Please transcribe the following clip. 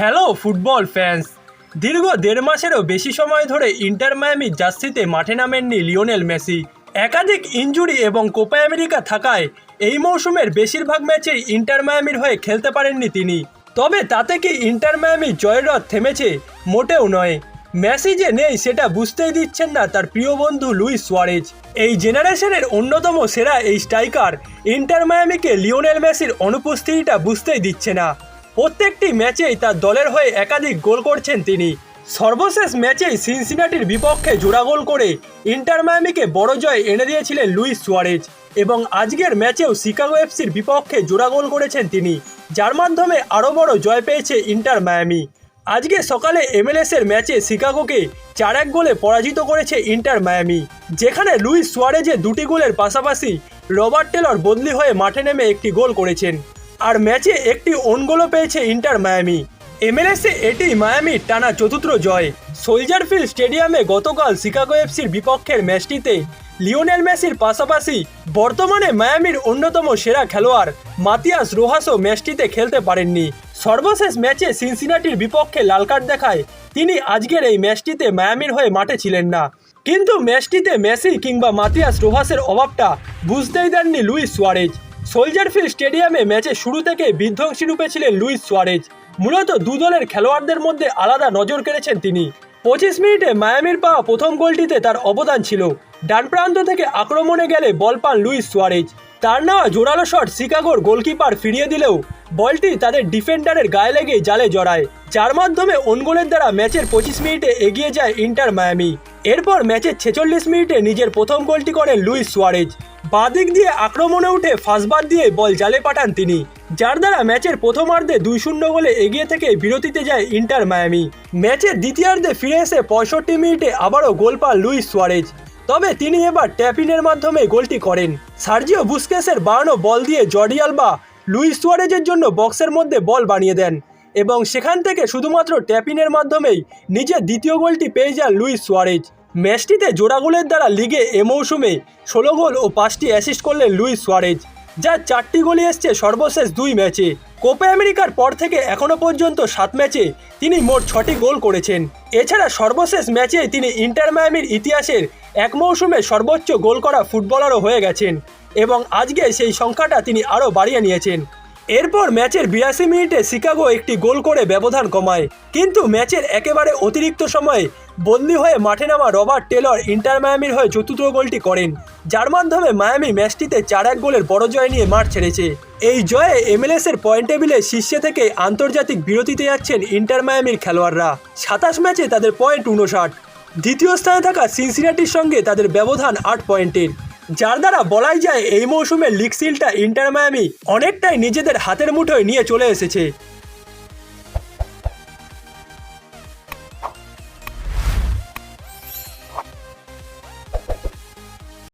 Hello football fans দীর্ঘ দেড় মাসেরও বেশি সময় ধরে ইন্টার মায়ামি জার্সিতে মাঠে নামেননি লিওনেল মেসি। একাধিক ইনজুরি এবং কোপা আমেরিকা থাকায় এই মৌসুমের বেশিরভাগ ম্যাচেই ইন্টার মায়ামির হয়ে খেলতে পারেননি তিনি। তবে তাতে কি ইন্টার মায়ামি জয়ের রথ থেমেছে মোটেও নয়। মেসি যে নেই সেটা বুঝতেই দিচ্ছেন না তার প্রিয় বন্ধু লুইস সুয়ারেজ। এই জেনারেশনের অন্যতম সেরা এই স্ট্রাইকার ইন্টার মায়ামিকে লিওনেল মেসির অনুপস্থিতিটা বুঝতেই দিচ্ছে না। প্রত্যেকটি ম্যাচেই তার দলের হয়ে একাধিক গোল করছেন তিনি। সর্বশেষ ম্যাচেই সিনসিনাটির বিপক্ষে জোড়া গোল করে ইন্টার মায়ামিকে বড় জয় এনে দিয়েছিলেন লুইস সুয়ারেজ এবং আজকের ম্যাচেও শিকাগো এফসির বিপক্ষে জোড়া গোল করেছেন তিনি, যার মাধ্যমে আরও বড় জয় পেয়েছে ইন্টার মায়ামি। আজকে সকালে এমএলএস এর ম্যাচে শিকাগোকে চার এক গোলে পরাজিত করেছে ইন্টার মায়ামি, যেখানে লুইস সুয়ারেজের দুটি গোলের পাশাপাশি রবার্ট টেলর বদলি হয়ে মাঠে নেমে একটি গোল করেছেন। আর ম্যাচে একটি গোলও পেয়েছে ইন্টার মায়ামি। এমএলএসে এটি মায়ামির টানা চতুর্থ জয়। সোলজার ফিল্ড স্টেডিয়ামে গতকাল শিকাগো এফসির বিপক্ষের ম্যাচটিতে লিওনেল মেসির পাশাপাশি বর্তমানে মায়ামির অন্যতম সেরা খেলোয়াড় মাতিয়াস রোহাসও ম্যাচটিতে খেলতে পারেননি। সর্বশেষ ম্যাচে সিনসিনাটির বিপক্ষে লাল কার্ড দেখায় তিনি আজকের এই ম্যাচটিতে মায়ামির হয়ে মাঠে ছিলেন না। কিন্তু ম্যাচটিতে মেসি কিংবা মাতিয়াস রোহাসের অভাবটা বুঝতেই দেননি লুইস সুয়ারেজ। সোলজার ফিল্ড স্টেডিয়ামে ম্যাচের শুরু থেকে বিধ্বংসী রূপে ছিলেন লুইস সুয়ারেজ। মূলত দু দলের খেলোয়াড়দের মধ্যে আলাদা নজর কেড়েছেন তিনি। পঁচিশ মিনিটে মায়ামির পাওয়া প্রথম গোলটিতে তার অবদান ছিল। ডান প্রান্ত থেকে আক্রমণে গেলে বল পান লুইস সুয়ারেজ। তার নেওয়া জোরালো শট শিকাগোর গোলকিপার ফিরিয়ে দিলেও বলটি তাদের ডিফেন্ডারের গায়ে লেগে জালে জড়ায়। যার মাধ্যমে অনগোলের দ্বারা ম্যাচের পঁচিশ মিনিটে এগিয়ে যায় ইন্টার মায়ামি। এরপর ম্যাচের ছেচল্লিশ মিনিটে নিজের প্রথম গোলটি করেন লুইস সুয়ারেজ। বাদিক দিয়ে আক্রমণে উঠে ফাঁসবার দিয়ে বল জালে পাঠান তিনি, যার দ্বারা ম্যাচের প্রথমার্ধে দুই শূন্য গোলে এগিয়ে থেকে বিরতিতে যায় ইন্টার মায়ামি। ম্যাচের দ্বিতীয়ার্ধে ফিরে এসে পঁয়ষট্টি মিনিটে আবারও গোল পান লুইস সোয়ারেজ। তবে তিনি এবার ট্যাপিনের মাধ্যমে গোলটি করেন। সার্জিও বুস্কেসের বাড়ানো বল দিয়ে জর্ডি আলবা লুইস সোয়ারেজের জন্য বক্সের মধ্যে বল বানিয়ে দেন এবং সেখান থেকে শুধুমাত্র ট্যাপিনের মাধ্যমেই নিজের দ্বিতীয় গোলটি পেয়ে যান লুইস সুয়ারেজ। ম্যাচটিতে জোড়া গোলের দ্বারা লিগে এ মৌসুমে ষোলো গোল ও পাঁচটি অ্যাসিস্ট করলেন লুইস সোয়ারেজ যার চারটি গোলই এসছে সর্বশেষ দুই ম্যাচে। কোপে আমেরিকার পর থেকে এখনও পর্যন্ত সাত ম্যাচে তিনি মোট ছটি গোল করেছেন। এছাড়া সর্বশেষ ম্যাচে তিনি ইন্টার মায়ামির ইতিহাসের এক মৌসুমে সর্বোচ্চ গোল করা ফুটবলারও হয়ে গেছেন এবং আজকে সেই সংখ্যাটা তিনি আরও বাড়িয়ে নিয়েছেন। এরপর ম্যাচের বিরাশি মিনিটে শিকাগো একটি গোল করে ব্যবধান কমায়। কিন্তু ম্যাচের একেবারে অতিরিক্ত সময়ে বন্দি হয়ে মাঠে নামা রবার্ট টেলর ইন্টার মায়ামির হয়ে চতুর্থ গোলটি করেন। যার মাধ্যমে মায়ামি ম্যাচটিতে চার এক গোলের বড় জয় নিয়ে মাঠ ছেড়েছে। এই জয়ে এমএলএস এর পয়েন্ট টেবিলে শীর্ষে থেকে আন্তর্জাতিক বিরতিতে যাচ্ছেন ইন্টার মায়ামির খেলোয়াড়রা। সাতাশ ম্যাচে তাদের পয়েন্ট উনষাট দ্বিতীয় স্থানে থাকা সিনসিনাটির সঙ্গে তাদের ব্যবধান আট পয়েন্টের। যার দ্বারা বলাই যায় এই মৌসুমে লিগ সিলটা ইন্টার মায়ামি অনেকটাই নিজেদের হাতের মুঠোয় নিয়ে চলে এসেছে।